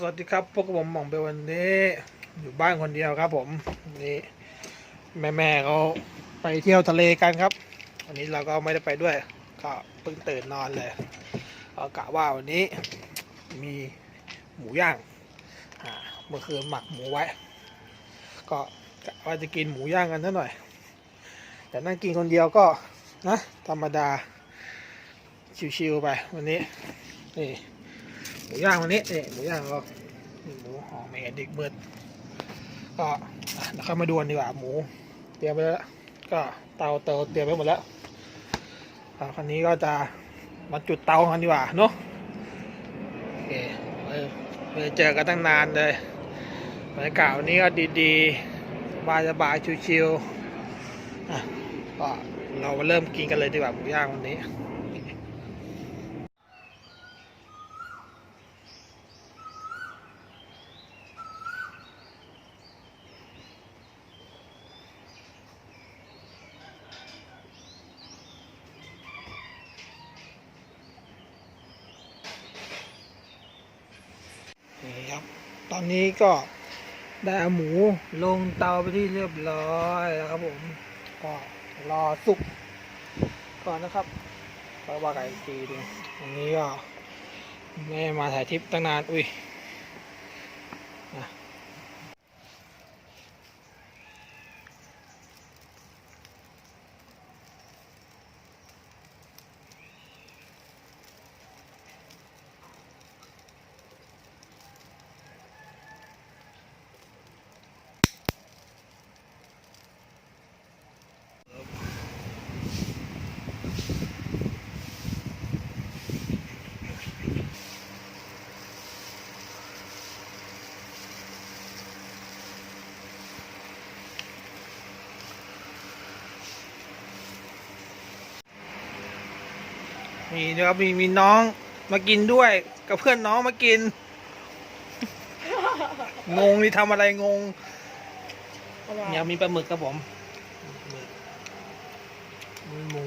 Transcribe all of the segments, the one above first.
สวัสดีครับพวกผมหม่องเบลวันนี้อยู่บ้านคนเดียวครับ ผมนี่แม่แม่ๆเขาไปเที่ยวทะเลกันครับ วันนี้เราก็ไม่ได้ไปด้วย ก็เพิ่งตื่นนอนเลยก็กะว่าวันนี้มีหมูย่างอ่าเมื่อคืนหมักหมูไว้ ก็กะว่าจะกินหมูย่างกันซะหน่อย แต่นั่งกินคนเดียวก็นะธรรมดาชิวๆไปวันนี้นี่ หมูย่างวันนี้นี่หมูย่างเราหมูหอมแม่เด็กเบิดก็เดี๋ยวค่อยมาดูกันดีกว่าหมู เตรียมไปแล้ว ก็เตาเตาเตรียมไปหมดแล้วคราวนี้ก็จะมาจุดเตากันดีกว่าเนาะโอเคเออไม่เจอกันตั้งนานเลยบรรยากาศวันนี้ก็ดีๆ สบายสบายชิวๆอะก็เรามาเริ่มกินกันเลยดีกว่าหมูย่างวันนี้ ครับ ตอนนี้ก็ได้เอาหมูลงเตาไปที่เรียบร้อยแล้วครับผมก็รอสุกก่อนนะครับก็ว่ากันอีกทีนึงวันนี้ก็ไม่มาถ่ายทริปตั้งนานอุ้ยนะ มีนะครับมีมีน้องมากินด้วย กับเพื่อนน้องมากิน งงนี่ทำอะไรงงยังมีปลาหมึกครับผมมีหมู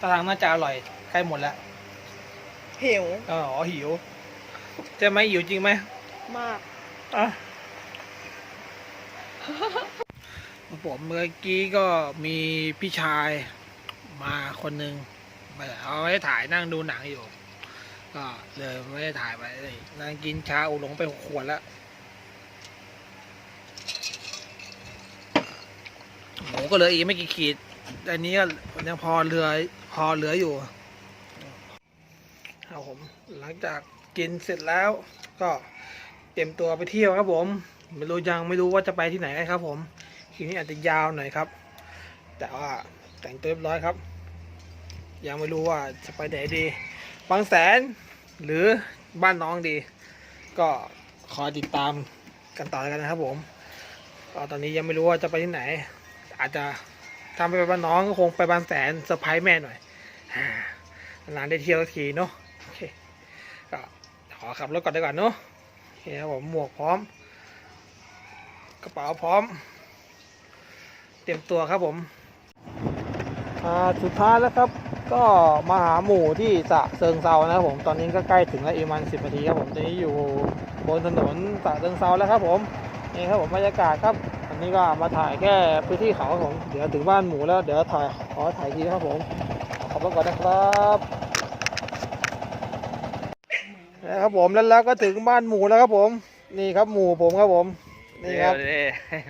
ตารางน่าจะอร่อยใกล้หมดแล้วหิวอ๋อหิวจะไหมหิวจริงไหมมากอะผมเมื่อกี้ก็มีพี่ชาย มาคนหนึ่งเอาไว้ถ่ายนั่งดูหนังอยู่ ก็เลยไม่ได้ถ่ายไปเลยนั่งกินชาอุหลงไปหกขวดแล้วหมูก็เหลืออีกไม่กี่ขีด อันนี้ก็ยังพอเหลือพอเหลืออยู่ครับผมหลังจากกินเสร็จแล้วก็เตรียมตัวไปเที่ยวครับผม ไม่รู้ยังไม่รู้ว่าจะไปที่ไหนครับผมทีนี้อาจจะยาวหน่อยครับ แต่ว่า แต่งตัวเรียบร้อยครับ ยังไม่รู้ว่าจะไปไหนดี บางแสนหรือบ้านน้องดี ก็คอยติดตามกันต่อแล้วกันนะครับผมก็ตอนนี้ยังไม่รู้ว่าจะไปที่ไหน อาจจะทำไปบ้านน้องก็คงไปบางแสนเซอร์ไพรส์แม่หน่อยอ่านานได้เที่ยวสักทีเนาะโอเคก็ขอขับรถก่อนดีกว่าเนาะโอเคครับผมหมวกพร้อม กระเป๋าพร้อม เตรียมตัวครับผม สุดท้ายแล้วครับ ก็มาหาหมู่ที่สะเซิงเซานะครับผม ตอนนี้ก็ใกล้ถึงแล้วอีกประมาณสิบนาทีครับผมตอนนี้อยู่บนถนนสะเซิงเซาแล้วครับผม นี่ครับผมบรรยากาศครับ อันนี้ก็มาถ่ายแค่พื้นที่เขาครับผม เดี๋ยวถึงบ้านหมูแล้วเดี๋ยวถ่ายขอถ่ายทีนะครับผม ขอบคุณก่อนนะครับนะครับผมแล้วแล้วก็ถึงบ้านหมูแล้วครับผม นี่ครับหมูผมครับผม นี่ครับเดี๋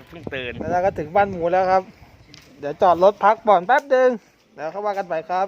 ยวๆเพิ่งตื่นแล้วเราก็ถึงบ้านหมูแล้วครับ เดี๋ยวจอดรถพักก่อนแป๊บหนึง เดี๋ยวเข้าว่ากันไปครับ